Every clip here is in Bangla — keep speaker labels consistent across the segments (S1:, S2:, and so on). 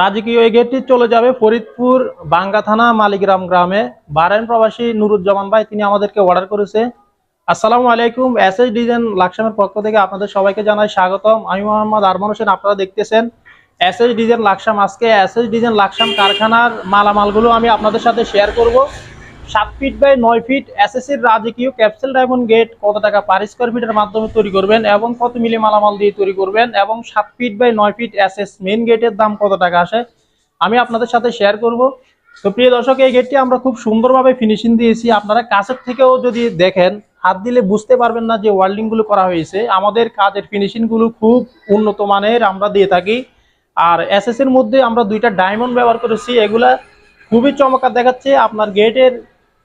S1: রাজকীয় এই গেটটি চলে যাবে ফরিদপুর বাঙ্গা থানা মালিগ্রাম গ্রামে। বারেন প্রবাসী নুরুজ্জামান ভাই, তিনি আমাদেরকে অর্ডার করেছে। আসসালামু আলাইকুম এস এস ডিজাইন লাকসামের পক্ষ থেকে আপনাদের সবাইকে জানাই স্বাগতম। আমি মোহাম্মদ আরমান হোসেন, আপনারা দেখতেছেন এস এস ডিজাইন লাকসাম আজকে এস এস ডিজাইন লাকসাম কারখানার মালামালগুলো আমি আপনাদের সাথে শেয়ার করব। সাত ফিট বাই নয় ফিট এসএসসির রাজকীয় ক্যাপসেল ডায়মন্ড গেট কত টাকা পার স্কোয়ার ফিটের মাধ্যমে তৈরি করবেন এবং কত মিলি মালামাল দিয়ে তৈরি করবেন এবং সাত ফিট বাই নয় ফিট এসএস মেন গেটের দাম কত টাকা আসে? আমি আপনাদের সাথে শেয়ার করব। তো প্রিয় দর্শক, এই গেটটি আমরা খুব সুন্দরভাবে ফিনিশিং দিয়েছি। আপনারা কাছের থেকেও যদি দেখেন, হাত দিলে বুঝতে পারবেন না যে ওয়ার্ল্ডিংগুলো করা হয়েছে। আমাদের কাজের ফিনিশিংগুলো খুব উন্নত মানের আমরা দিয়ে থাকি। আর এসএস এর মধ্যে আমরা দুইটা ডায়মন্ড ব্যবহার করেছি। এগুলা খুবই চমৎকার দেখাচ্ছে। আপনার গেটের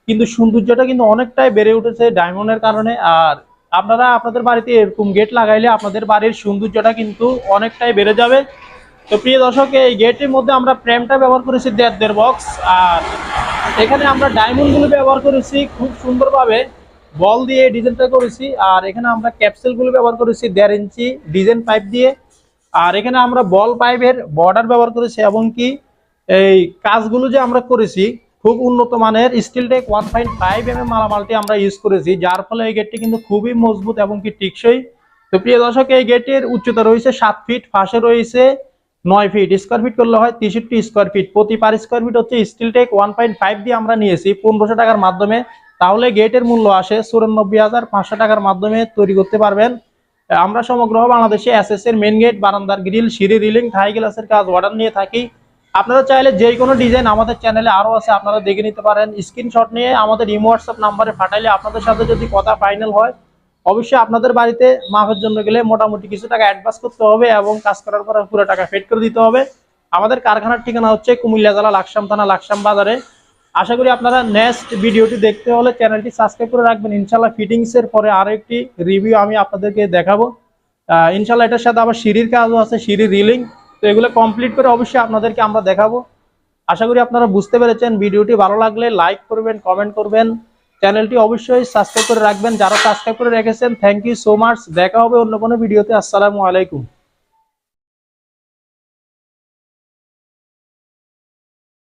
S1: কিন্তু সৌন্দর্যটা কিন্তু অনেকটাই বেড়ে উঠেছে ডায়মন্ডের কারণে। আর আপনারা আপনাদের বাড়িতে এরকম গেট লাগাইলে আপনাদের বাড়ির সৌন্দর্যটা কিন্তু অনেকটাই বেড়ে যাবে। তো প্রিয় দর্শক, এই গেটের মধ্যে আমরা প্রেমটা ব্যবহার করেছি দেড় দেড় বক্স আর এখানে আমরা ডায়মন্ডগুলো ব্যবহার করেছি খুব সুন্দরভাবে। বল দিয়ে ডিজাইনটা করেছি, আর এখানে আমরা ক্যাপসুলগুলো ব্যবহার করেছি দেড় ইঞ্চি ডিজাইন পাইপ দিয়ে। আর এখানে আমরা বল পাইপের বর্ডার ব্যবহার করেছি এবং কি এই কাজগুলো যে আমরা করেছি খুব উন্নত মানের steel tech one point five M M মালামালটি আমরা ইউজ করেছি, যার ফলে এই গেটটি কিন্তু খুবই মজবুত এবং কি টিকসই। তো প্রিয় দর্শক, এই গেটের উচ্চতা রয়েছে সাত ফিট ফাঁসে রয়েছে নয় ফিট স্কোয়ার ফিট করলে হয় তেষট্টি স্কোয়ার ফিট প্রতি পার স্কোয়ার ফিট হচ্ছে steel tech one point five দিয়ে আমরা নিয়েছি পনেরোশো টাকার মাধ্যমে। তাহলে গেটের মূল্য আসে চুরানব্বই হাজার পাঁচশো টাকার মাধ্যমে তৈরি করতে পারবেন। আমরা সমগ্র বাংলাদেশে এস এস এর মেন গেট বারান্দার গ্রিল সিঁড়ি রিলিং থাই গ্লাসের কাজ অর্ডার নিয়ে থাকি। আপনারা চাইলে যে কোনো ডিজাইন আমাদের চ্যানেলে আরও আছে, আপনারা দেখে নিতে পারেন। স্ক্রিনশট নিয়ে আমাদের ইমো হোয়াটসঅ্যাপ নাম্বারে ফাটাইলে আপনাদের সাথে যদি কথা ফাইনাল হয়, অবশ্যই আপনাদের বাড়িতে মাপের জন্য গেলে মোটামুটি কিছু টাকা অ্যাডভান্স করতে হবে এবং কাজ করার পরে পুরো টাকা ফেড করে দিতে হবে। আমাদের কারখানার ঠিকানা হচ্ছে কুমিল্লা জেলা লাকসাম থানা, লাকসাম বাজারে। আশা করি আপনারা নেক্সট ভিডিওটি দেখতে হলে চ্যানেলটি সাবস্ক্রাইব করে রাখবেন। ইনশাল্লাহ ফিটিংসের পরে আরও একটি রিভিউ আমি আপনাদেরকে দেখাবো। ইনশাল্লাহ এটার সাথে আবার সিঁড়ির কাজও আছে, সিঁড়ির রিলিং তো এগুলো কমপ্লিট করে অবশ্যই আপনাদেরকে আমরা দেখাবো। আশা করি আপনারা বুঝতে পেরেছেন, ভিডিওটি ভালো লাগলে লাইক করবেন কমেন্ট করবেন। চ্যানেলটি অবশ্যই সাবস্ক্রাইব করে রাখবেন। যারা সাবস্ক্রাইব করে রেখেছেন থ্যাংক ইউ সো মাচ দেখা হবে অন্য কোনো ভিডিওতে। আসসালামু আলাইকুম।